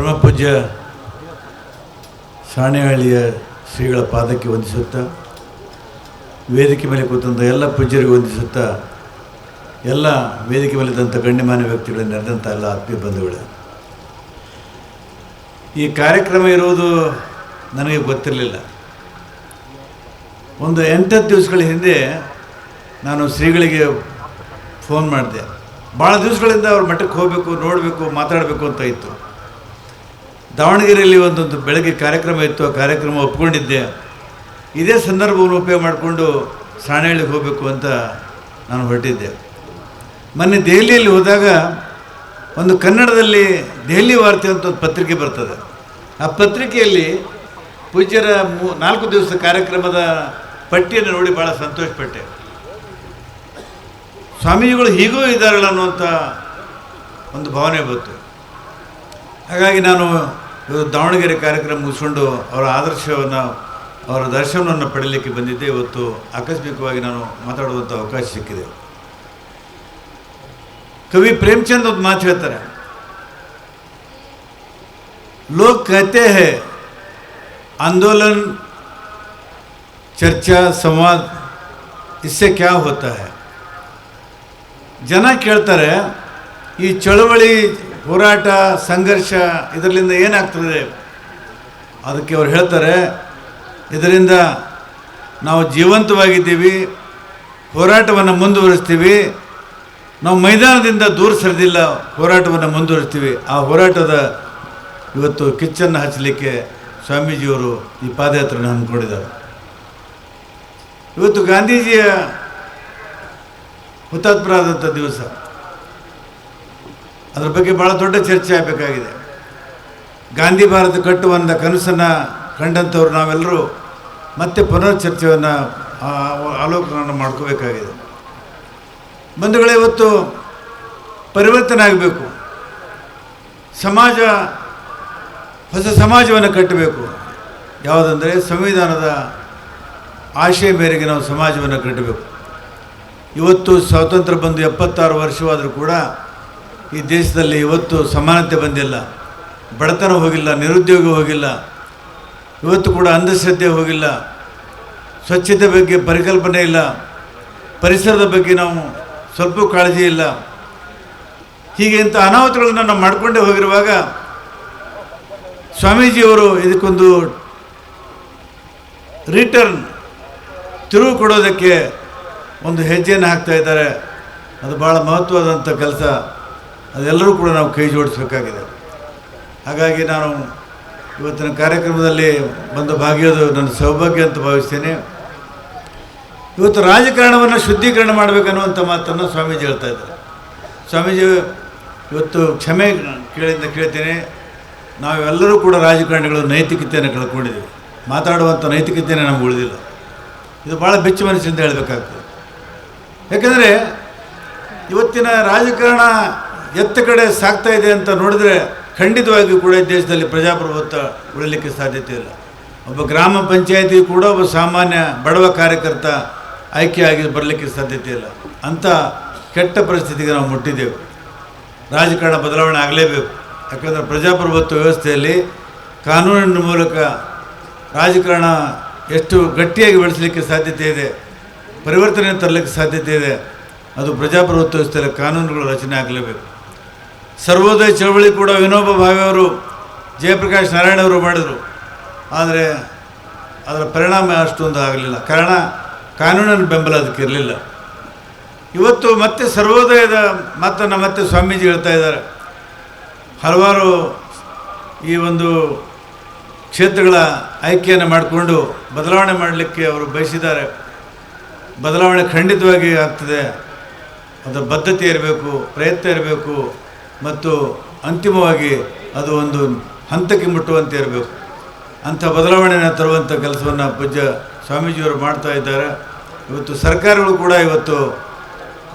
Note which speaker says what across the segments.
Speaker 1: ಪರಮಪೂಜ್ಯ ಸಾಣೆಹಳ್ಳಿಯ ಶ್ರೀಗಳ ಪಾದಕ್ಕೆ ವಂದಿಸುತ್ತಾ, ವೇದಿಕೆ ಮೇಲೆ ಕೂತಂಥ ಎಲ್ಲ ಪೂಜ್ಯರಿಗೆ ವಂದಿಸುತ್ತಾ, ಎಲ್ಲ ವೇದಿಕೆ ಮೇಲಿದ್ದಂಥ ಗಣ್ಯಮಾನ್ಯ ವ್ಯಕ್ತಿಗಳು ನಡೆದಂಥ ಎಲ್ಲ ಆತ್ಮೀಯ ಬಂಧುಗಳೇ. ಈ ಕಾರ್ಯಕ್ರಮ ಇರುವುದು ನನಗೆ ಗೊತ್ತಿರಲಿಲ್ಲ. ಒಂದು ಎಂಟತ್ತು ದಿವಸಗಳ ಹಿಂದೆ ನಾನು ಶ್ರೀಗಳಿಗೆ ಫೋನ್ ಮಾಡಿದೆ. ಭಾಳ ದಿವಸಗಳಿಂದ ಅವ್ರ ಮಠಕ್ಕೆ ಹೋಗಬೇಕು, ನೋಡಬೇಕು, ಮಾತಾಡಬೇಕು ಅಂತ ಇತ್ತು. ದಾವಣಗೆರೆಯಲ್ಲಿ ಒಂದೊಂದು ಬೆಳಗ್ಗೆ ಕಾರ್ಯಕ್ರಮ ಇತ್ತು, ಆ ಕಾರ್ಯಕ್ರಮ ಒಪ್ಕೊಂಡಿದ್ದೆ. ಇದೇ ಸಂದರ್ಭವನ್ನು ಉಪಯೋಗ ಮಾಡಿಕೊಂಡು ಸಾಣೆಹಳ್ಳಿಗೆ ಹೋಗಬೇಕು ಅಂತ ನಾನು ಹೊರಟಿದ್ದೆ. ಮೊನ್ನೆ ದೆಹಲಿಯಲ್ಲಿ ಹೋದಾಗ ಒಂದು ಕನ್ನಡದಲ್ಲಿ ದೆಹಲಿ ವಾರ್ತೆ ಅಂತ ಒಂದು ಪತ್ರಿಕೆ ಬರ್ತದೆ. ಆ ಪತ್ರಿಕೆಯಲ್ಲಿ ಪೂಜ್ಯರ ಮೂ, ನಾಲ್ಕು ದಿವಸದ ಕಾರ್ಯಕ್ರಮದ ಪಟ್ಟಿಯನ್ನು ನೋಡಿ ಭಾಳ ಸಂತೋಷಪಟ್ಟೆ. ಸ್ವಾಮೀಜಿಗಳು ಹೀಗೂ ಇದ್ದಾರಲ್ಲ ಅನ್ನುವಂಥ ಒಂದು ಭಾವನೆ ಬಂತು. ಹಾಗಾಗಿ ನಾನು ದಾವಣಗೆರೆ ಕಾರ್ಯಕ್ರಮ ಮುಗಿಸ್ಕೊಂಡು ಅವರ ಆದರ್ಶವನ್ನು, ಅವರ ದರ್ಶನವನ್ನು ಪಡೆಯಲಿಕ್ಕೆ ಬಂದಿದ್ದೆ. ಇವತ್ತು ಆಕಸ್ಮಿಕವಾಗಿ ನಾನು ಮಾತಾಡುವಂಥ ಅವಕಾಶ ಸಿಕ್ಕಿದೆ. ಕವಿ ಪ್ರೇಮಚಂದ್ ಒಂದು ಮಾತು ಹೇಳ್ತಾರೆ. ಲೋಕ್ ಕತೆ ಹೇ, ಆಂದೋಲನ್, ಚರ್ಚಾ, ಸಂವಾದ, ಇಸ್ಸೆ ಕ್ಯಾ ಹೋತ ಹೇ? ಜನ ಕೇಳ್ತಾರೆ, ಈ ಚಳವಳಿ ಹೋರಾಟ, ಸಂಘರ್ಷ ಇದರಿಂದ ಏನಾಗ್ತದೆ? ಅದಕ್ಕೆ ಅವ್ರು ಹೇಳ್ತಾರೆ, ಇದರಿಂದ ನಾವು ಜೀವಂತವಾಗಿದ್ದೀವಿ, ಹೋರಾಟವನ್ನು ಮುಂದುವರಿಸ್ತೀವಿ, ನಾವು ಮೈದಾನದಿಂದ ದೂರ ಸರಿದಿಲ್ಲ, ಹೋರಾಟವನ್ನು ಮುಂದುವರಿಸ್ತೀವಿ. ಆ ಹೋರಾಟದ ಇವತ್ತು ಕಿಚ್ಚನ್ನು ಹಚ್ಚಲಿಕ್ಕೆ ಸ್ವಾಮೀಜಿಯವರು ಈ ಪಾದಯಾತ್ರೆಯನ್ನು ಹಮ್ಮಿಕೊಂಡಿದ್ದಾರೆ. ಇವತ್ತು ಗಾಂಧೀಜಿಯ ಹುತಾತ್ಮರಾದಂಥ ದಿವಸ ಅದರ ಬಗ್ಗೆ ಭಾಳ ದೊಡ್ಡ ಚರ್ಚೆ ಆಗಬೇಕಾಗಿದೆ. ಗಾಂಧಿ ಭಾರತ ಕಟ್ಟುವಂಥ ಕನಸನ್ನು ಕಂಡಂಥವ್ರು ನಾವೆಲ್ಲರೂ ಮತ್ತೆ ಪುನರ್ ಚರ್ಚೆಯನ್ನು ಆಲೋಕನವನ್ನು ಮಾಡ್ಕೋಬೇಕಾಗಿದೆ. ಬಂಧುಗಳೇ, ಇವತ್ತು ಪರಿವರ್ತನೆ ಆಗಬೇಕು. ಸಮಾಜ, ಹೊಸ ಸಮಾಜವನ್ನು ಕಟ್ಟಬೇಕು. ಯಾವುದಂದರೆ ಸಂವಿಧಾನದ ಆಶಯ ಮೇರೆಗೆ ನಾವು ಸಮಾಜವನ್ನು ಕಟ್ಟಬೇಕು. ಇವತ್ತು ಸ್ವಾತಂತ್ರ್ಯ ಬಂದು ಎಪ್ಪತ್ತಾರು ವರ್ಷವಾದರೂ ಕೂಡ ಈ ದೇಶದಲ್ಲಿ ಇವತ್ತು ಸಮಾನತೆ ಬಂದಿಲ್ಲ. ಬಡತನ ಹೋಗಿಲ್ಲ, ನಿರುದ್ಯೋಗ ಹೋಗಿಲ್ಲ. ಇವತ್ತು ಕೂಡ ಅಂಧಶ್ರದ್ಧೆ ಹೋಗಿಲ್ಲ. ಸ್ವಚ್ಛತೆ ಬಗ್ಗೆ ಪರಿಕಲ್ಪನೆ ಇಲ್ಲ. ಪರಿಸರದ ಬಗ್ಗೆ ನಾವು ಸ್ವಲ್ಪ ಕಾಳಜಿ ಇಲ್ಲ. ಹೀಗೆ ಇಂಥ ಅನಾಹುತಗಳನ್ನು ನಾವು ಮಾಡಿಕೊಂಡೇ ಹೋಗಿರುವಾಗ ಸ್ವಾಮೀಜಿಯವರು ಇದಕ್ಕೊಂದು ರಿಟರ್ನ್ ತಿರುವು ಕೊಡೋದಕ್ಕೆ ಒಂದು ಹೆಜ್ಜೆಯನ್ನು ಹಾಕ್ತಾ ಇದ್ದಾರೆ. ಅದು ಭಾಳ ಮಹತ್ವದಂಥ ಕೆಲಸ. ಅದೆಲ್ಲರೂ ಕೂಡ ನಾವು ಕೈ ಜೋಡಿಸಬೇಕಾಗಿದೆ. ಹಾಗಾಗಿ ನಾನು ಇವತ್ತಿನ ಕಾರ್ಯಕ್ರಮದಲ್ಲಿ ಬಂದು ಭಾಗಿಯೋದು ನನ್ನ ಸೌಭಾಗ್ಯ ಅಂತ ಭಾವಿಸ್ತೇನೆ. ಇವತ್ತು ರಾಜಕಾರಣವನ್ನು ಶುದ್ಧೀಕರಣ ಮಾಡಬೇಕನ್ನುವಂಥ ಮಾತನ್ನು ಸ್ವಾಮೀಜಿ ಹೇಳ್ತಾ ಇದ್ದಾರೆ. ಸ್ವಾಮೀಜಿ, ಇವತ್ತು ಕ್ಷಮೆ ಕೇಳಿಂದ ಕೇಳ್ತೇನೆ. ನಾವೆಲ್ಲರೂ ಕೂಡ ರಾಜಕಾರಣಿಗಳು ನೈತಿಕತೆಯನ್ನು ಕಳ್ಕೊಂಡಿದ್ದೀವಿ. ಮಾತಾಡುವಂಥ ನೈತಿಕತೆಯೇ ನಮ್ಗೆ ಉಳಿದಿಲ್ಲ. ಇದು ಭಾಳ ಬೆಚ್ಚು ಮನಸ್ಸಿಂದ ಹೇಳಬೇಕಾಗ್ತದೆ. ಯಾಕೆಂದರೆ ಇವತ್ತಿನ ರಾಜಕಾರಣ ಎತ್ತ ಕಡೆ ಸಾಗ್ತಾ ಇದೆ ಅಂತ ನೋಡಿದರೆ ಖಂಡಿತವಾಗಿಯೂ ಕೂಡ ದೇಶದಲ್ಲಿ ಪ್ರಜಾಪ್ರಭುತ್ವ ಉಳಿಲಿಕ್ಕೆ ಸಾಧ್ಯತೆ ಇಲ್ಲ. ಒಬ್ಬ ಗ್ರಾಮ ಪಂಚಾಯತಿ ಕೂಡ ಒಬ್ಬ ಸಾಮಾನ್ಯ ಬಡವ ಕಾರ್ಯಕರ್ತ ಆಯ್ಕೆಯಾಗಿ ಬರಲಿಕ್ಕೆ ಸಾಧ್ಯತೆ ಇಲ್ಲ. ಅಂಥ ಕೆಟ್ಟ ಪರಿಸ್ಥಿತಿಗೆ ನಾವು ಮುಟ್ಟಿದ್ದೇವೆ. ರಾಜಕಾರಣ ಬದಲಾವಣೆ ಆಗಲೇಬೇಕು. ಯಾಕಂದರೆ ಪ್ರಜಾಪ್ರಭುತ್ವ ವ್ಯವಸ್ಥೆಯಲ್ಲಿ ಕಾನೂನಿನ ಮೂಲಕ ರಾಜಕಾರಣ ಎಷ್ಟು ಗಟ್ಟಿಯಾಗಿ ಬೆಳೆಸಲಿಕ್ಕೆ ಸಾಧ್ಯತೆ ಇದೆ, ಪರಿವರ್ತನೆ ತರಲಿಕ್ಕೆ ಸಾಧ್ಯತೆ ಇದೆ, ಅದು ಪ್ರಜಾಪ್ರಭುತ್ವ ವ್ಯವಸ್ಥೆಯಲ್ಲಿ ಕಾನೂನುಗಳು ರಚನೆ ಆಗಲೇಬೇಕು. ಸರ್ವೋದಯ ಚಳವಳಿ ಕೂಡ ವಿನೋಬ ಭಾವೆಯವರು ಜಯಪ್ರಕಾಶ್ ನಾರಾಯಣ ಅವರು ಮಾಡಿದರು. ಆದರೆ ಅದರ ಪರಿಣಾಮ ಅಷ್ಟೊಂದು ಆಗಲಿಲ್ಲ. ಕಾರಣ ಕಾನೂನಿನ ಬೆಂಬಲ ಅದಕ್ಕೆ ಇರಲಿಲ್ಲ. ಇವತ್ತು ಮತ್ತೆ ಸರ್ವೋದಯದ ಮಾತನ್ನು ಮತ್ತೆ ಸ್ವಾಮೀಜಿ ಹೇಳ್ತಾ ಇದ್ದಾರೆ. ಹಲವಾರು ಈ ಒಂದು ಕ್ಷೇತ್ರಗಳ ಆಯ್ಕೆಯನ್ನು ಮಾಡಿಕೊಂಡು ಬದಲಾವಣೆ ಮಾಡಲಿಕ್ಕೆ ಅವರು ಬಯಸಿದ್ದಾರೆ. ಬದಲಾವಣೆ ಖಂಡಿತವಾಗಿ ಆಗ್ತದೆ. ಅದರ ಬದ್ಧತೆ ಇರಬೇಕು, ಪ್ರಯತ್ನ ಇರಬೇಕು. ಮತ್ತು ಅಂತಿಮವಾಗಿ ಅದು ಒಂದು ಹಂತಕ್ಕೆ ಮುಟ್ಟುವಂತೆ ಇರಬೇಕು. ಅಂಥ ಬದಲಾವಣೆಯನ್ನು ತರುವಂಥ ಕೆಲಸವನ್ನು ಪೂಜ್ಯ ಸ್ವಾಮೀಜಿಯವರು ಮಾಡ್ತಾ ಇದ್ದಾರೆ. ಇವತ್ತು ಸರ್ಕಾರಗಳು ಕೂಡ ಇವತ್ತು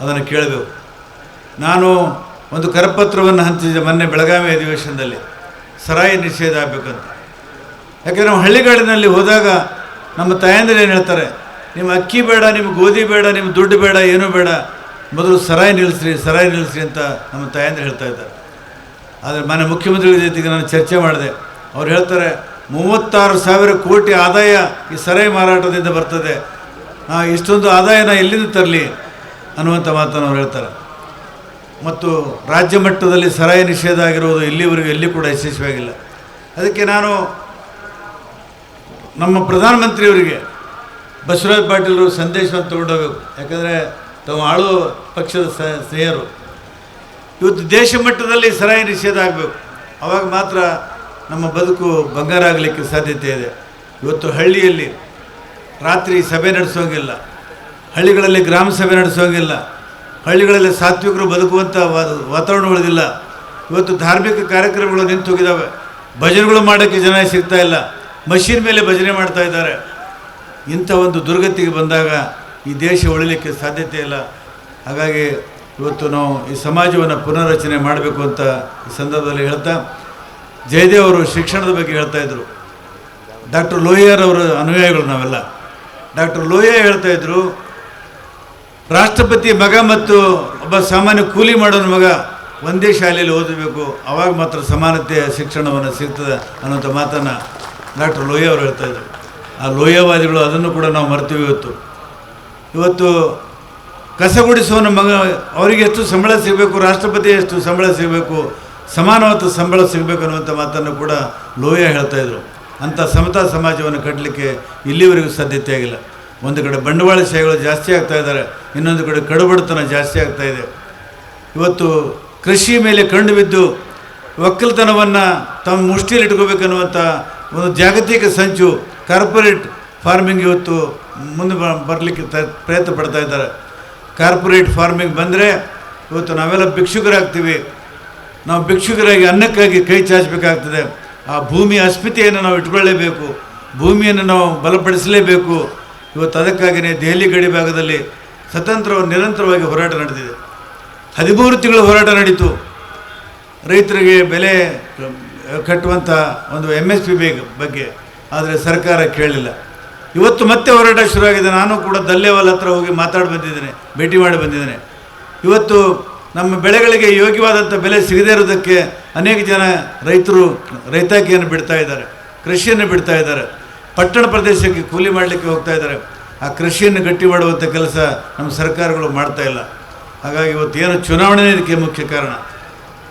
Speaker 1: ಅದನ್ನು ಕೇಳಬೇಕು. ನಾನು ಒಂದು ಕರಪತ್ರವನ್ನು ಹಂಚಿದ್ದೆ ಮೊನ್ನೆ ಬೆಳಗಾವಿ ಅಧಿವೇಶನದಲ್ಲಿ. ಸರಾಯಿ ನಿಷೇಧ ಆಗಬೇಕಂತ. ಯಾಕೆಂದರೆ ನಾವು ಹಳ್ಳಿಗಾಡಿನಲ್ಲಿ ಹೋದಾಗ ನಮ್ಮ ತಾಯಂದಿರು ಏನು ಹೇಳ್ತಾರೆ? ನಿಮ್ಮ ಅಕ್ಕಿ ಬೇಡ, ನಿಮ್ಮ ಗೋಧಿ ಬೇಡ, ನಿಮ್ಮ ದುಡ್ಡು ಬೇಡ, ಏನೂ ಬೇಡ. ಮೊದಲು ಸರಾಯಿ ನಿಲ್ಲಿಸ್ರಿ ಸರಾಯಿ ನಿಲ್ಲಿಸ್ರಿ ಅಂತ ನಮ್ಮ ತಾಯಂದ್ರೆ ಹೇಳ್ತಾ ಇದ್ದಾರೆ. ಆದರೆ ಮನೆ ಮುಖ್ಯಮಂತ್ರಿಗಳ ಜೊತೆಗೆ ನಾನು ಚರ್ಚೆ ಮಾಡಿದೆ. ಅವ್ರು ಹೇಳ್ತಾರೆ, ಮೂವತ್ತಾರು ಸಾವಿರ ಕೋಟಿ ಆದಾಯ ಈ ಸರಾಯಿ ಮಾರಾಟದಿಂದ ಬರ್ತದೆ. ಇಷ್ಟೊಂದು ಆದಾಯನ ಎಲ್ಲಿಂದ ತರಲಿ ಅನ್ನುವಂಥ ಮಾತನ್ನು ಅವ್ರು ಹೇಳ್ತಾರೆ. ಮತ್ತು ರಾಜ್ಯ ಮಟ್ಟದಲ್ಲಿ ಸರಾಯಿ ನಿಷೇಧ ಆಗಿರುವುದು ಇಲ್ಲಿವರೆಗೂ ಎಲ್ಲಿ ಕೂಡ ಯಶಸ್ವಿಯಾಗಿಲ್ಲ. ಅದಕ್ಕೆ ನಾನು ನಮ್ಮ ಪ್ರಧಾನಮಂತ್ರಿಯವರಿಗೆ ಬಸವರಾಜ್ ಪಾಟೀಲರು ಸಂದೇಶವನ್ನು ತಗೊಂಡೋಗ್ಬೇಕು. ಯಾಕಂದರೆ ತಾವು ಆಳುವ ಪಕ್ಷದ ಸ್ನೇಹರು. ಇವತ್ತು ದೇಶ ಮಟ್ಟದಲ್ಲಿ ಸರಾಯಿ ನಿಷೇಧ ಆಗಬೇಕು. ಅವಾಗ ಮಾತ್ರ ನಮ್ಮ ಬದುಕು ಬಂಗಾರ ಆಗಲಿಕ್ಕೆ ಸಾಧ್ಯತೆ ಇದೆ. ಇವತ್ತು ಹಳ್ಳಿಯಲ್ಲಿ ರಾತ್ರಿ ಸಭೆ ನಡೆಸೋಂಗಿಲ್ಲ. ಹಳ್ಳಿಗಳಲ್ಲಿ ಗ್ರಾಮ ಸಭೆ ನಡೆಸೋಂಗಿಲ್ಲ. ಹಳ್ಳಿಗಳಲ್ಲಿ ಸಾತ್ವಿಕರು ಬದುಕುವಂಥ ವಾತಾವರಣ ಉಳಿದಿಲ್ಲ. ಇವತ್ತು ಧಾರ್ಮಿಕ ಕಾರ್ಯಕ್ರಮಗಳು ನಿಂತು ಹೋಗಿದ್ದಾವೆ ಭಜನೆಗಳು ಮಾಡೋಕ್ಕೆ ಜನ ಸಿಗ್ತಾ ಇಲ್ಲ. ಮಷೀನ್ ಮೇಲೆ ಭಜನೆ ಮಾಡ್ತಾ ಇದ್ದಾರೆ. ಇಂಥ ಒಂದು ದುರ್ಗತಿಗೆ ಬಂದಾಗ ಈ ದೇಶ ಉಳಿಲಿಕ್ಕೆ ಸಾಧ್ಯತೆ ಇಲ್ಲ. ಹಾಗಾಗಿ ಇವತ್ತು ನಾವು ಈ ಸಮಾಜವನ್ನು ಪುನರ್ರಚನೆ ಮಾಡಬೇಕು ಅಂತ ಈ ಸಂದರ್ಭದಲ್ಲಿ ಹೇಳ್ತಾ, ಜಯದೇವ್ ಅವರು ಶಿಕ್ಷಣದ ಬಗ್ಗೆ ಹೇಳ್ತಾ ಇದ್ರು. ಡಾಕ್ಟರ್ ಲೋಹಿಯರ್ ಅವರ ಅನುಯಾಯಿಗಳು ನಾವೆಲ್ಲ. ಡಾಕ್ಟರ್ ಲೋಹಿಯಾ ಹೇಳ್ತಾ ಇದ್ರು, ರಾಷ್ಟ್ರಪತಿ ಮಗ ಮತ್ತು ಒಬ್ಬ ಸಾಮಾನ್ಯ ಕೂಲಿ ಮಾಡೋನ ಮಗ ಒಂದೇ ಶಾಲೆಯಲ್ಲಿ ಓದಬೇಕು, ಅವಾಗ ಮಾತ್ರ ಸಮಾನತೆಯ ಶಿಕ್ಷಣವನ್ನು ಸಿಗ್ತದೆ ಅನ್ನೋಂಥ ಮಾತನ್ನು ಡಾಕ್ಟರ್ ಲೋಹಿಯಾ ಅವರು ಹೇಳ್ತಾ ಇದ್ರು. ಆ ಲೋಹಿಯಾವಾದಿಗಳು ಅದನ್ನು ಕೂಡ ನಾವು ಮರ್ತೀವಿ ಇವತ್ತು. ಇವತ್ತು ಕಸ ಗುಡಿಸುವವನ ಮಗ, ಅವರಿಗೆ ಎಷ್ಟು ಸಂಬಳ ಸಿಗಬೇಕು, ರಾಷ್ಟ್ರಪತಿ ಎಷ್ಟು ಸಂಬಳ ಸಿಗಬೇಕು, ಸಮಾನವಾದ ಸಂಬಳ ಸಿಗಬೇಕು ಅನ್ನುವಂಥ ಮಾತನ್ನು ಕೂಡ ಲೋಹಿಯಾ ಹೇಳ್ತಾ ಇದ್ರು. ಅಂಥ ಸಮತಾ ಸಮಾಜವನ್ನು ಕಟ್ಟಲಿಕ್ಕೆ ಇಲ್ಲಿವರೆಗೂ ಸಾಧ್ಯತೆ ಆಗಿಲ್ಲ. ಒಂದು ಕಡೆ ಬಂಡವಾಳ ಶೈಗಳು ಜಾಸ್ತಿ ಆಗ್ತಾ ಇದ್ದಾರೆ, ಇನ್ನೊಂದು ಕಡೆ ಕಡುಬಡತನ ಜಾಸ್ತಿ ಆಗ್ತಾ ಇದೆ. ಇವತ್ತು ಕೃಷಿ ಮೇಲೆ ಕಂಡು ಬಿದ್ದು ಒಕ್ಕಲ್ತನವನ್ನು ತಮ್ಮ ಮುಷ್ಟಿಯಲ್ಲಿ ಇಟ್ಕೋಬೇಕನ್ನುವಂಥ ಒಂದು ಜಾಗತಿಕ ಸಂಚು ಕಾರ್ಪೊರೇಟ್ ಫಾರ್ಮಿಂಗ್ ಇವತ್ತು ಮುಂದೆ ಬರಲಿಕ್ಕೆ ಪ್ರಯತ್ನ ಪಡ್ತಾ ಇದ್ದಾರೆ. ಕಾರ್ಪೊರೇಟ್ ಫಾರ್ಮಿಂಗ್ ಬಂದರೆ ಇವತ್ತು ನಾವೆಲ್ಲ ಭಿಕ್ಷುಕರಾಗ್ತೀವಿ. ನಾವು ಭಿಕ್ಷುಕರಾಗಿ ಅನ್ನಕ್ಕಾಗಿ ಕೈ ಚಾಚಬೇಕಾಗ್ತದೆ. ಆ ಭೂಮಿಯ ಅಸ್ಮಿತೆಯನ್ನು ನಾವು ಇಟ್ಕೊಳ್ಳೇಬೇಕು. ಭೂಮಿಯನ್ನು ನಾವು ಬಲಪಡಿಸಲೇಬೇಕು. ಇವತ್ತು ಅದಕ್ಕಾಗಿಯೇ ದೆಹಲಿ ಗಡಿ ಭಾಗದಲ್ಲಿ ಸ್ವತಂತ್ರ ನಿರಂತರವಾಗಿ ಹೋರಾಟ ನಡೆದಿದೆ. ಹದಿಮೂರು ತಿಂಗಳು ಹೋರಾಟ ನಡೀತು. ರೈತರಿಗೆ ಬೆಲೆ ಕಟ್ಟುವಂಥ ಒಂದು ಎಂ ಎಸ್ ಪಿ ಬಗ್ಗೆ. ಆದರೆ ಸರ್ಕಾರ ಕೇಳಲಿಲ್ಲ. ಇವತ್ತು ಮತ್ತೆ ಹೋರಾಟ ಶುರುವಾಗಿದೆ. ನಾನು ಕೂಡ ದಲ್ಲೇವಾಲ್ ಹತ್ರ ಹೋಗಿ ಮಾತಾಡಿ ಬಂದಿದ್ದೇನೆ, ಭೇಟಿ ಮಾಡಿ ಬಂದಿದ್ದೇನೆ. ಇವತ್ತು ನಮ್ಮ ಬೆಳೆಗಳಿಗೆ ಯೋಗ್ಯವಾದಂಥ ಬೆಲೆ ಸಿಗದೇ ಇರೋದಕ್ಕೆ ಅನೇಕ ಜನ ರೈತರು ರೈತಾಕಿಯನ್ನು ಬಿಡ್ತಾ ಇದ್ದಾರೆ, ಕೃಷಿಯನ್ನು ಬಿಡ್ತಾ ಇದ್ದಾರೆ. ಪಟ್ಟಣ ಪ್ರದೇಶಕ್ಕೆ ಕೂಲಿ ಮಾಡಲಿಕ್ಕೆ ಹೋಗ್ತಾ ಇದ್ದಾರೆ. ಆ ಕೃಷಿಯನ್ನು ಗಟ್ಟಿ ಮಾಡುವಂಥ ಕೆಲಸ ನಮ್ಮ ಸರ್ಕಾರಗಳು ಮಾಡ್ತಾ ಇಲ್ಲ. ಹಾಗಾಗಿ ಇವತ್ತು ಏನು ಚುನಾವಣೆ ಇದಕ್ಕೆ ಮುಖ್ಯ ಕಾರಣ.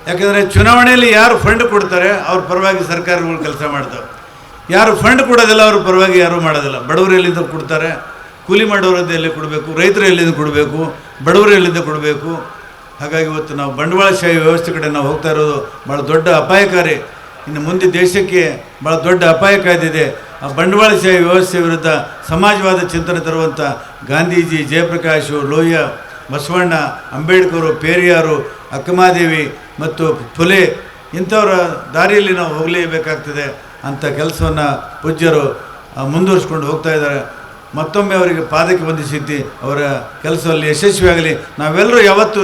Speaker 1: ಯಾಕೆಂದರೆ ಚುನಾವಣೆಯಲ್ಲಿ ಯಾರು ಫಂಡ್ ಕೊಡ್ತಾರೆ, ಅವ್ರ ಪರವಾಗಿ ಸರ್ಕಾರಗಳು ಕೆಲಸ ಮಾಡ್ತವೆ. ಯಾರು ಫಂಡ್ ಕೊಡೋದಿಲ್ಲ, ಅವರು ಪರವಾಗಿ ಯಾರೂ ಮಾಡೋದಿಲ್ಲ. ಬಡವರು ಎಲ್ಲಿಂದ ಕೊಡ್ತಾರೆ? ಕೂಲಿ ಮಾಡೋರದ್ದು ಎಲ್ಲಿ ಕೊಡಬೇಕು? ರೈತರು ಎಲ್ಲಿಂದ ಕೊಡಬೇಕು? ಬಡವರು ಎಲ್ಲಿಂದ ಕೊಡಬೇಕು? ಹಾಗಾಗಿ ಇವತ್ತು ನಾವು ಬಂಡವಾಳಶಾಹಿ ವ್ಯವಸ್ಥೆ ಕಡೆ ನಾವು ಹೋಗ್ತಾ ಇರೋದು ಭಾಳ ದೊಡ್ಡ ಅಪಾಯಕಾರಿ. ಇನ್ನು ಮುಂದೆ ದೇಶಕ್ಕೆ ಭಾಳ ದೊಡ್ಡ ಅಪಾಯ ಕಾಯ್ದಿದೆ ಆ ಬಂಡವಾಳಶಾಹಿ ವ್ಯವಸ್ಥೆ ವಿರುದ್ಧ ಸಮಾಜವಾದ ಚಿಂತನೆ ತರುವಂಥ ಗಾಂಧೀಜಿ, ಜಯಪ್ರಕಾಶು, ಲೋಹಿಯಾ, ಬಸವಣ್ಣ, ಅಂಬೇಡ್ಕರು, ಪೇರಿಯಾರು, ಅಕ್ಕಮಾದೇವಿ ಮತ್ತು ಫುಲೆ ಇಂಥವರ ದಾರಿಯಲ್ಲಿ ನಾವು ಹೋಗಲೇಬೇಕಾಗ್ತದೆ. ಅಂಥ ಕೆಲಸವನ್ನು ಪೂಜ್ಯರು ಮುಂದುವರಿಸ್ಕೊಂಡು ಹೋಗ್ತಾ ಇದ್ದಾರೆ. ಮತ್ತೊಮ್ಮೆ ಅವರಿಗೆ ಪಾದಕ್ಕೆ ಬಂಧಿಸಿದ್ದಿ ಅವರ ಕೆಲಸದಲ್ಲಿ ಯಶಸ್ವಿಯಾಗಲಿ. ನಾವೆಲ್ಲರೂ ಯಾವತ್ತೂ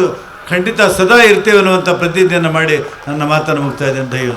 Speaker 1: ಖಂಡಿತ ಸದಾ ಇರ್ತೇವೆ ಅನ್ನುವಂಥ ಪ್ರತಿಜ್ಞೆಯನ್ನು ಮಾಡಿ ನನ್ನ ಮಾತನ್ನು ಮುಗ್ತಾ ಇದ್ದೇನೆ. ದೈವ